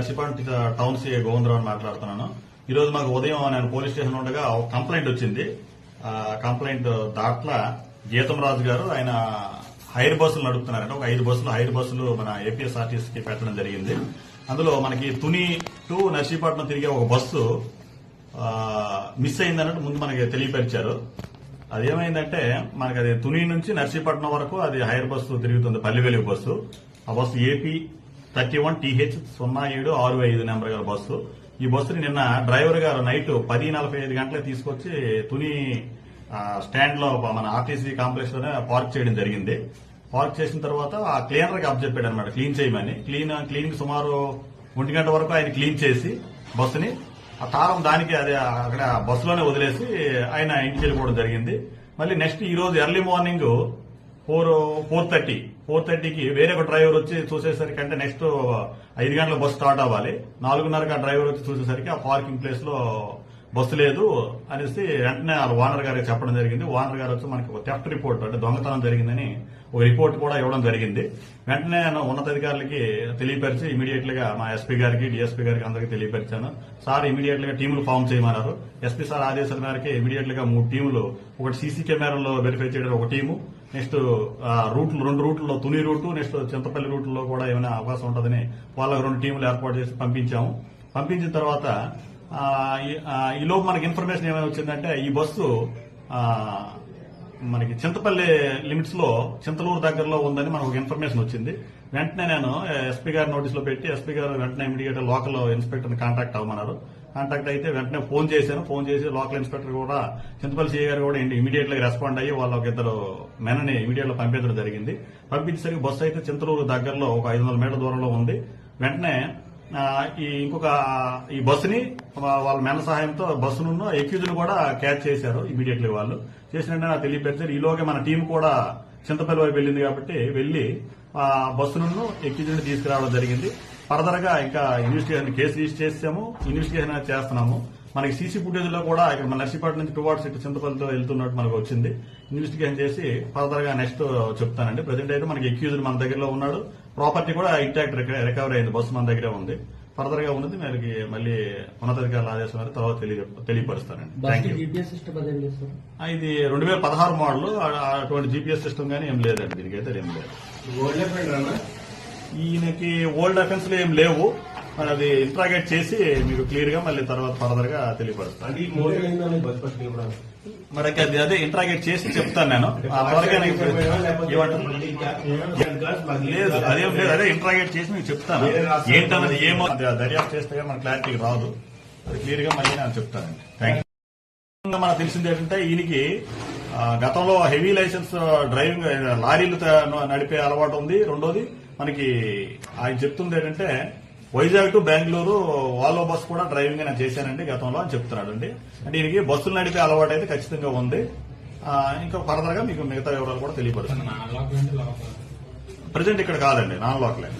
Narsipatnam town C Govindarao మాట్లాడుతున్నాను. ఈ రోజు మాకు ఉదయం నేను పోలీస్ స్టేషన్ ఉండగా ఒక కంప్లైంట్ వచ్చింది. కంప్లైంట్ దాట్లా గీతం రాజు గారు ఆయన హైర్ బస్సులు నడుపుతున్నారంట ఒక ఐదు బస్సులు హైర్ బస్సులు మన ఏపీఎస్ఆర్టీసీకి పెట్టడం జరిగింది. అందులో మనకి తుని టు నర్సీపట్నం తిరిగే ఒక బస్సు మిస్ అయిందన్నట్టు ముందు మనకి తెలియపరిచారు. అదేమైందంటే మనకి అది తుని నుంచి నర్సీపట్నం వరకు అది హైర్ బస్సు తిరుగుతుంది పల్లివెలుగు బస్సు. ఆ bus AP thirty one TH సున్నా ఏడు ఆరు ఐదు నెంబర్ గల బస్సు. ఈ బస్సుని నిన్న డ్రైవర్ గారు నైట్ పది నలభై ఐదు గంటలకు తీసుకొచ్చి తుని స్టాండ్లో మన ఆర్టీసీ కాంప్లెక్స్లోనే పార్క్ చేయడం జరిగింది. పార్క్ చేసిన తర్వాత ఆ క్లీనర్కి అప్పచెప్పాడు అనమాట క్లీన్ చేయమని. క్లీన్ క్లీనింగ్ సుమారు ఒంటి గంట వరకు ఆయన క్లీన్ చేసి బస్సుని ఆ తారం దానికి అదే అక్కడ బస్సులోనే వదిలేసి ఆయన ఇంటికి వెళ్ళిపోవడం జరిగింది. మళ్ళీ నెక్స్ట్ ఈ రోజు early morning four four thirty. Four థర్టీకి వేరే ఒక డ్రైవర్ వచ్చి చూసేసరికి అంటే నెక్స్ట్ ఐదు గంటల బస్సు స్టార్ట్ అవ్వాలి. నాలుగున్నరకి ఆ డ్రైవర్ వచ్చి చూసేసరికి ఆ పార్కింగ్ ప్లేస్లో బస్సు లేదు అనేసి వెంటనే వాళ్ళ ఓనర్ గారికి చెప్పడం జరిగింది. ఓనర్ గారు వచ్చి మనకి ఒక థెఫ్ట్ రిపోర్ట్ అంటే దొంగతనం జరిగిందని ఒక రిపోర్ట్ కూడా ఇవ్వడం జరిగింది. వెంటనే ఉన్నతాధికారులకి తెలియపరిచి ఇమీడియట్గా మా ఎస్పీ గారికి డిఎస్పీ గారికి అందరికీ తెలియపరిచాను. సార్ ఇమీడియట్గా టీములు ఫామ్ చేయమన్నారు. ఎస్పీ సార్ ఆదేశాల మేరకు ఇమీడియట్గా మూడు టీములు ఒకటి సీసీ కెమెరాలో వెరిఫై చేయడం ఒక టీము నెక్స్ట్ రూట్లు రెండు రూట్లలో తుని రూటు నెక్స్ట్ చింతపల్లి రూట్లో కూడా ఏమైనా అవకాశం ఉంటుందని వాళ్ళకి రెండు టీములు ఏర్పాటు చేసి పంపించాము. పంపించిన తర్వాత ఈలోపు మనకి ఇన్ఫర్మేషన్ ఏమైనా వచ్చిందంటే ఈ బస్సు మనకి చింతపల్లి లిమిట్స్లో చింతలూరు దగ్గరలో ఉందని మనకు ఒక ఇన్ఫర్మేషన్ వచ్చింది. వెంటనే నేను ఎస్పీ గారి నోటీస్లో పెట్టి ఎస్పీ గారు వెంటనే ఇమీడియట్ లోకల్ ఇన్స్పెక్టర్ కాంటాక్ట్ అవ్వమన్నారు. కాంటాక్ట్ అయితే వెంటనే ఫోన్ చేశాను. ఫోన్ చేసి లోకల్ ఇన్స్పెక్టర్ కూడా చింతపల్లి సిఐ గారు కూడా ఇమీడియట్గా రెస్పాండ్ అయ్యి వాళ్ళ ఒక ఇద్దరు మెనని ఇమీడియట్గా పంపించడం జరిగింది. పంపించేసరికి బస్సు అయితే చింతలూరు దగ్గరలో ఒక ఐదు వందల మీటర్ల దూరంలో ఉంది. వెంటనే ఈ ఇంకొక ఈ బస్సుని వాళ్ళ మెన సహాయంతో బస్సును ఎక్యూజ్ను కూడా క్యాచ్ చేశారు ఇమీడియట్లీ వాళ్ళు. చేసిన వెంటనే నాకు తెలియపరిచారు. ఈలోగా మన టీం కూడా చింతపల్లి వైపు వెళ్ళింది కాబట్టి వెళ్ళి ఆ బస్సును ఎక్యూజ్ని తీసుకురావడం జరిగింది. ఫర్దర్గా ఇంకా ఇన్వెస్టిగేషన్ కేసు రిజిస్టర్ చేసాము ఇన్వెస్టిగేషన్ చేస్తున్నాము. మనకి సీసీ ఫుటేజ్లో కూడా ఇక్కడ మన నర్సీపట్నం నుంచి టువార్డ్స్ ఇటు చింతపల్లితో వెళ్తున్నట్టు మనకు వచ్చింది. ఇన్వెస్టిగేషన్ చేసి ఫర్దర్గా నెక్స్ట్ చెప్తానండి. ప్రజెంట్ అయితే మనకి ఎక్యూజ్డ్ మన దగ్గరలో ఉన్నాడు. ప్రాపర్టీ కూడా ఇంటాక్ట్ రికవరీ అయింది. బస్సు మన దగ్గరే ఉంది. ఫర్దర్గా ఉన్నది మనకి మళ్ళీ ఉన్నతాధికారుల ఆదేశం మేరకు తర్వాత తెలియ తెలియపరుస్తానండి. థ్యాంక్ యూ ఇది రెండు వేల పదహారు మోడల్. అటువంటి జీపీఎస్ సిస్టమ్ గానీ ఏం లేదండి. దీనికి అయితే ఏం లేదు. ఈయనకి ఓల్డ్ అఫెన్స్లో ఏం లేవు. మరి అది ఇంట్రాగేట్ చేసి మీకు క్లియర్గా మళ్ళీ తర్వాత ఫర్దర్గా తెలియపరుస్తాను. అంటే ఈ మూడు అయిందని బస్ బస్ కూడా. మరి అది అదే ఇంట్రాగేట్ చేసి చెప్తాను నేను? లేదు అదేం లేదు అదే ఇంట్రాగేట్ చేసి మీకు చెప్తాను. ఏంటన్నది ఏమో దర్యాప్తు చేస్తే మన క్లారిటీ రాదు. అది క్లియర్గా మళ్ళీ నేను చెప్తానండి థ్యాంక్ యూ మనకు తెలిసింది ఏంటంటే ఈయనకి గతంలో హెవీ లైసెన్స్ డ్రైవింగ్ లారీలు నడిపే అలవాటు ఉంది. రెండోది మనకి ఆయన చెప్తుంది ఏంటంటే Vizag to Bengaluru Volvo bus కూడా డ్రైవింగ్ నేను చేశానండి గతంలో అని చెప్తున్నాడు అండి అంటే ఈయనకి బస్సులు నడిపే అలవాటు అయితే ఖచ్చితంగా ఉంది. ఇంకా ఫర్దర్గా మీకు మిగతా వివరాలు కూడా తెలియపరుస్తున్నాను ప్రజెంట్ ఇక్కడ కాదండి నాన్ లోకలే